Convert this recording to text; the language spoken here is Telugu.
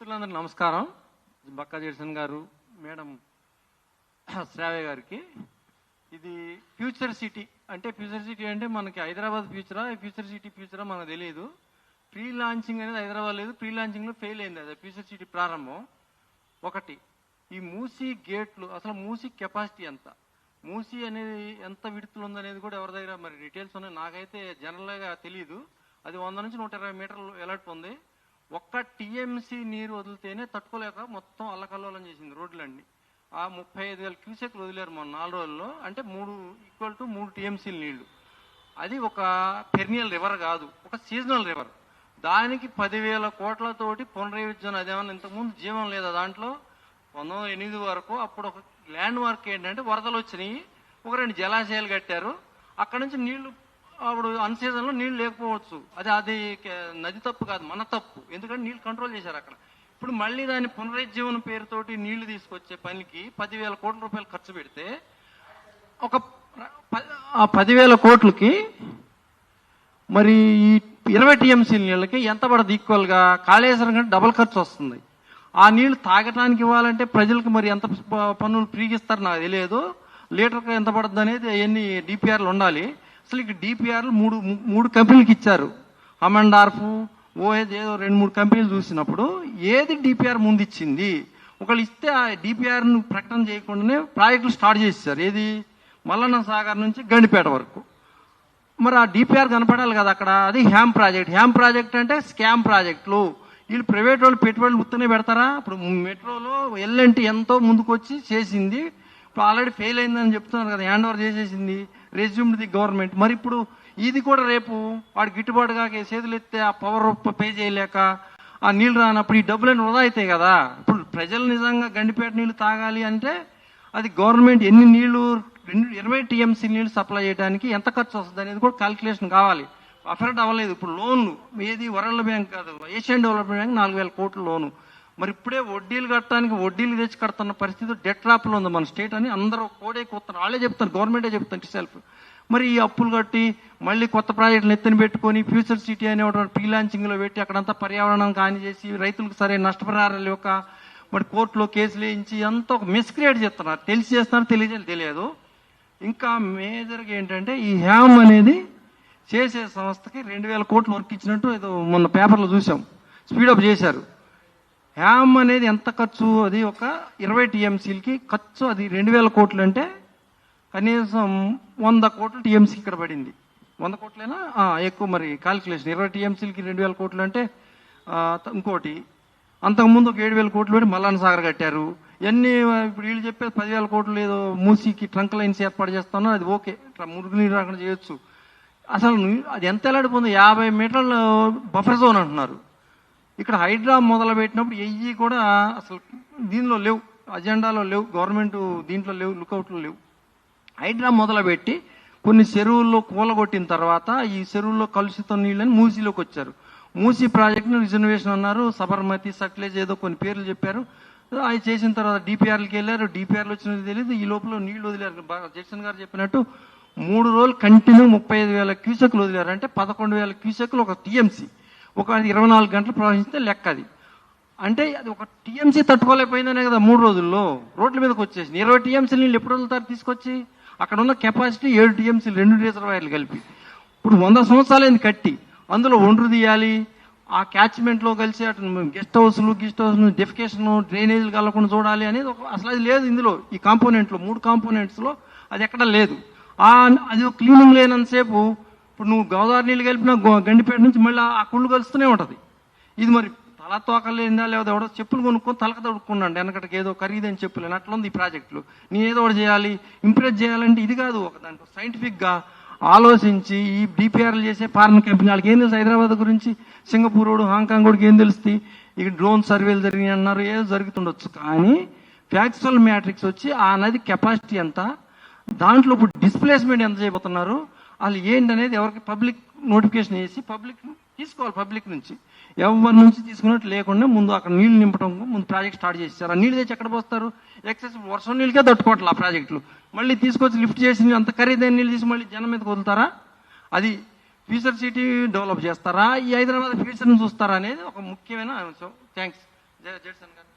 మిత్రులందరూ నమస్కారం. బక్కా జేసన్ గారు మేడం శ్రావ్య గారికి. ఇది ఫ్యూచర్ సిటీ. అంటే ఫ్యూచర్ సిటీ అంటే మనకి హైదరాబాద్ ఫ్యూచరా ఫ్యూచర్ సిటీ ఫ్యూచరా మనకు తెలియదు ప్రీ లాంచింగ్ అనేది హైదరాబాద్ లేదు. ప్రీ లాంచింగ్లో ఫెయిల్ అయింది అది. ఫ్యూచర్ సిటీ ప్రారంభం ఒకటి. ఈ మూసీ గేట్లు అసలు మూసీ కెపాసిటీ ఎంత? మూసీ అనేది ఎంత విడుతులు ఉందనేది కూడా ఎవరి దగ్గర మరి డీటెయిల్స్ ఉన్నాయి. నాకైతే జనరల్గా తెలియదు అది వంద నుంచి నూట ఇరవై మీటర్లు ఎలర్ట్ ఉంది. ఒక్క టీఎంసీ నీరు వదిలితేనే తట్టుకోలేక మొత్తం అల్లకల్లోలం చేసింది రోడ్లన్నీ. ఆ ముప్పై ఐదు వేల క్యూసెక్లు వదిలేరు మొన్న నాలుగు రోజుల్లో. అంటే మూడు ఈక్వల్ టు మూడు టీఎంసీల నీళ్ళు. అది ఒక పెర్నియల్ రివర్ కాదు ఒక సీజనల్ రివర్. దానికి పదివేల కోట్లతోటి పునరుజ్జన అదేమన్నా ఇంతకుముందు జీవం లేదా దాంట్లో? పంతొమ్మిది వందల ఎనిమిది వరకు అప్పుడు ఒక ల్యాండ్ మార్క్ ఏంటంటే వరదలు వచ్చినాయి. ఒక రెండు జలాశయాలు కట్టారు. అక్కడ నుంచి నీళ్ళు అప్పుడు అన్ సీజన్లో నీళ్ళు లేకపోవచ్చు. అది అది నది తప్పు కాదు మన తప్పు. ఎందుకంటే నీళ్ళు కంట్రోల్ చేశారు అక్కడ. ఇప్పుడు మళ్ళీ దాని పునరుజ్జీవన పేరుతోటి నీళ్ళు తీసుకొచ్చే పనికి పదివేల కోట్ల రూపాయలు ఖర్చు పెడితే ఒక ఆ పదివేల కోట్లకి మరి ఈ ఇరవై టీఎంసీ నీళ్ళకి ఎంత పడదు ఈక్వల్గా? కాళేశ్వరం కంటే డబల్ ఖర్చు వస్తుంది. ఆ నీళ్ళు తాగటానికి ఇవ్వాలంటే ప్రజలకు మరి ఎంత ప- పన్నులు ఫ్రీగిస్తారు నాకు తెలియదు. లీటర్కి ఎంత పడుతుంది అనేది అవన్నీ డిపిఆర్లు ఉండాలి. అసలు డిపిఆర్లు మూడు మూడు కంపెనీలకు ఇచ్చారు. అమండార్ఫ్ ఓహెచ్ ఏదో రెండు మూడు కంపెనీలు చూసినప్పుడు ఏది డిపిఆర్ ముందు ఇచ్చింది? ఒకళ్ళు ఇస్తే ఆ డిపిఆర్ను ప్రకటన చేయకుండానే ప్రాజెక్టులు స్టార్ట్ చేసేసారు ఏది? మల్లన్న సాగర్ నుంచి గండిపేట వరకు. మరి ఆ డిపిఆర్ కనపడాలి కదా అక్కడ. అది హ్యామ్ ప్రాజెక్ట్. హ్యామ్ ప్రాజెక్ట్ అంటే స్కామ్ ప్రాజెక్టులు. వీళ్ళు ప్రైవేట్ వాళ్ళు పెట్టుబడులు ముత్తనే పెడతారా? ఇప్పుడు మెట్రోలో ఎల్ఎన్టీ ఎంతో ముందుకు వచ్చి చేసింది. ఇప్పుడు ఆల్రెడీ ఫెయిల్ అయిందని చెప్తున్నారు కదా హ్యాండ్ ఓవర్ చేసేసింది. Resumed the government. మరి ఇప్పుడు ఇది కూడా రేపు వాడు గిట్టుబాటుగా చేతులు ఎత్తే ఆ పవర్ పే చేయలేక ఆ నీళ్ళు రానప్పుడు ఈ డబ్బులన్నీ వృధా అవుతాయి కదా. ఇప్పుడు ప్రజలు నిజంగా గండిపేట నీళ్ళు తాగాలి అంటే అది గవర్నమెంట్ ఎన్ని నీళ్ళు రెండు ఇరవై టీఎంసీ నీళ్ళు సప్లై చేయడానికి ఎంత ఖర్చు వస్తుంది అనేది కూడా క్యాల్కులేషన్ కావాలి. అఫెక్ట్ అవ్వలేదు. ఇప్పుడు లోన్లు ఏది వరల్డ్ బ్యాంక్ కాదు ఏషియన్ డెవలప్మెంట్ బ్యాంక్ నాలుగు వేల కోట్ల లోను. మరి ఇప్పుడే వడ్డీలు కట్టడానికి వడ్డీలు తెచ్చి కడుతున్న పరిస్థితి డెట్ ట్రాప్లో ఉంది మన స్టేట్ అని అందరూ కోడే కూతున్నారు వాళ్ళే చెప్తారు గవర్నమెంటే చెప్తారు సెల్ఫ్ మరి ఈ అప్పులు కట్టి మళ్ళీ కొత్త ప్రాజెక్టులు ఎత్తున పెట్టుకొని ఫ్యూచర్ సిటీ అనే ప్రీ లాంచింగ్లో పెట్టి అక్కడంతా పర్యావరణం కాని చేసి రైతులకు సరైన నష్టపరిహారాలు యొక్క మరి కోర్టులో కేసులు వేయించి అంతా ఒక మిస్క్రియేట్ చేస్తున్నారు. తెలిసి చేస్తున్నారు తెలియజేయాలి తెలియదు. ఇంకా మేజర్గా ఏంటంటే ఈ హ్యామ్ అనేది చేసే సంస్థకి రెండు వేల కోట్లు వర్క్ ఇచ్చినట్టు ఏదో మొన్న పేపర్లో చూసాం. స్పీడప్ చేశారు. హ్యామ్ అనేది ఎంత ఖర్చు? అది ఒక ఇరవై టీఎంసీలకి ఖర్చు అది రెండు వేల కోట్లు అంటే కనీసం వంద కోట్లు టీఎంసీ ఇక్కడ పడింది. వంద కోట్లైనా? ఎక్కువ మరి కాలిక్యులేషన్ ఇరవై టీఎంసీలకి రెండు వేల కోట్లు అంటే ఇంకోటి. అంతకుముందు ఒక ఏడు వేల కోట్లు పెట్టి మల్లాన్ సాగర్ కట్టారు. ఇవన్నీ ఇప్పుడు వీళ్ళు చెప్పేది పదివేల కోట్లు ఏదో మూసీకి ట్రంక్ లైన్స్ ఏర్పాటు చేస్తానో అది ఓకే. ఇట్లా మురుగునీరు రాకుండా చేయొచ్చు. అసలు అది ఎంత ఎలాడిపోతుంది యాభై మీటర్ల బఫర్ జోన్ అంటున్నారు. ఇక్కడ హైడ్రా మొదలు పెట్టినప్పుడు ఎయ్యి కూడా అసలు దీనిలో లేవు. అజెండాలో లేవు. గవర్నమెంట్ దీంట్లో లేవు. లుకౌట్లో లేవు. హైడ్రా మొదలుపెట్టి కొన్ని చెరువుల్లో కూలగొట్టిన తర్వాత ఈ చెరువుల్లో కలుషిత నీళ్ళని మూసీలోకి వచ్చారు. మూసీ ప్రాజెక్ట్ను రిజర్వేషన్ అన్నారు. సబర్మతి సట్లేజ్ ఏదో కొన్ని పేర్లు చెప్పారు. అవి చేసిన తర్వాత డిపిఆర్లకి వెళ్ళారు. డిపిఆర్లు వచ్చినది తెలియదు. ఈ లోపల నీళ్ళు వదిలేరు. బాగా జక్సన్ గారు చెప్పినట్టు మూడు రోజులు కంటిన్యూ ముప్పై ఐదు వేల క్యూసెక్లు వదిలేరు. అంటే పదకొండు వేల క్యూసెక్లు ఒక టీఎంసీ. ఒక ఇరవై నాలుగు గంటలు ప్రవహిస్తే లెక్క అది. అంటే అది ఒక టీఎంసీ తట్టుకోలేకపోయిందనే కదా మూడు రోజుల్లో. రోడ్ల మీదకి వచ్చేసింది. ఇరవై టీఎంసీ నీళ్ళు ఎప్పుడు వదులుతారు తీసుకొచ్చి? అక్కడ ఉన్న కెపాసిటీ ఏడు టీఎంసీలు రెండు రిజర్వాయర్లు కలిపి. ఇప్పుడు వంద సంవత్సరాలైంది కట్టి. అందులో ఒండ్రు తీయాలి. ఆ క్యాచ్మెంట్లో కలిసి అటు గెస్ట్ హౌస్లు గెస్ట్ హౌస్ డెఫికేషన్ డ్రైనేజీలు కలగకుండా చూడాలి అనేది ఒక అసలు అది లేదు ఇందులో. ఈ కాంపోనెంట్లో మూడు కాంపోనెంట్స్లో అది ఎక్కడ లేదు. అది క్లీనింగ్ లేనంతసేపు ఇప్పుడు నువ్వు గోదావరి నీళ్ళు కలిపిన గో- గండిపేట నుంచి మళ్ళీ ఆ కుళ్ళు కలుస్తూనే ఉంటుంది. ఇది మరి తల తోకలేందా లేదా ఎవడో చెప్పులు కొనుక్కొని తలక తడుక్కున్నాడు వెనకటికి ఏదో ఖరీదని చెప్పులేని. అట్లా ఉంది ఈ ప్రాజెక్టులు. నేను ఏదో ఒకటి చేయాలి ఇంప్రెస్ చేయాలంటే ఇది కాదు ఒక దాంట్లో. సైంటిఫిక్గా ఆలోచించి ఈ డిపిఆర్లు చేసే ఫారెన్ కంపెనీ వాళ్ళకి ఏం తెలుసు హైదరాబాద్ గురించి? సింగపూర్ హాంకాంగ్ కూడా ఏం తెలుస్తుంది? ఇక డ్రోన్ సర్వేలు జరిగినాయి అన్నారు ఏదో జరుగుతుండొచ్చు. కానీ ఫ్యాక్చువల్ మ్యాట్రిక్స్ వచ్చి ఆ నది కెపాసిటీ ఎంత? దాంట్లో ఇప్పుడు డిస్ప్లేస్మెంట్ ఎంత చేయబోతున్నారు? వాళ్ళు ఏంటనేది ఎవరికి పబ్లిక్ నోటిఫికేషన్ వేసి పబ్లిక్ తీసుకోవాలి పబ్లిక్ నుంచి. ఎవరి నుంచి తీసుకున్నట్టు లేకుండా ముందు అక్కడ నీళ్ళు నింపడం ముందు ప్రాజెక్ట్ స్టార్ట్ చేస్తారు ఆ నీళ్ళు తెచ్చి ఎక్కడ పోస్తారు? ఎక్సెస్ వర్షం నీళ్ళకే తట్టుకోవట్లే ఆ ప్రాజెక్టులు. మళ్ళీ తీసుకొచ్చి లిఫ్ట్ చేసి అంత ఖరీదైన నీళ్ళు తీసి మళ్ళీ జనం మీద వదులుతారా? అది ఫ్యూచర్ సిటీ డెవలప్ చేస్తారా? ఈ హైదరాబాద్ ఫ్యూచర్ని చూస్తారా అనేది ఒక ముఖ్యమైన అంశం. థ్యాంక్స్ జడ్సన్ గారు.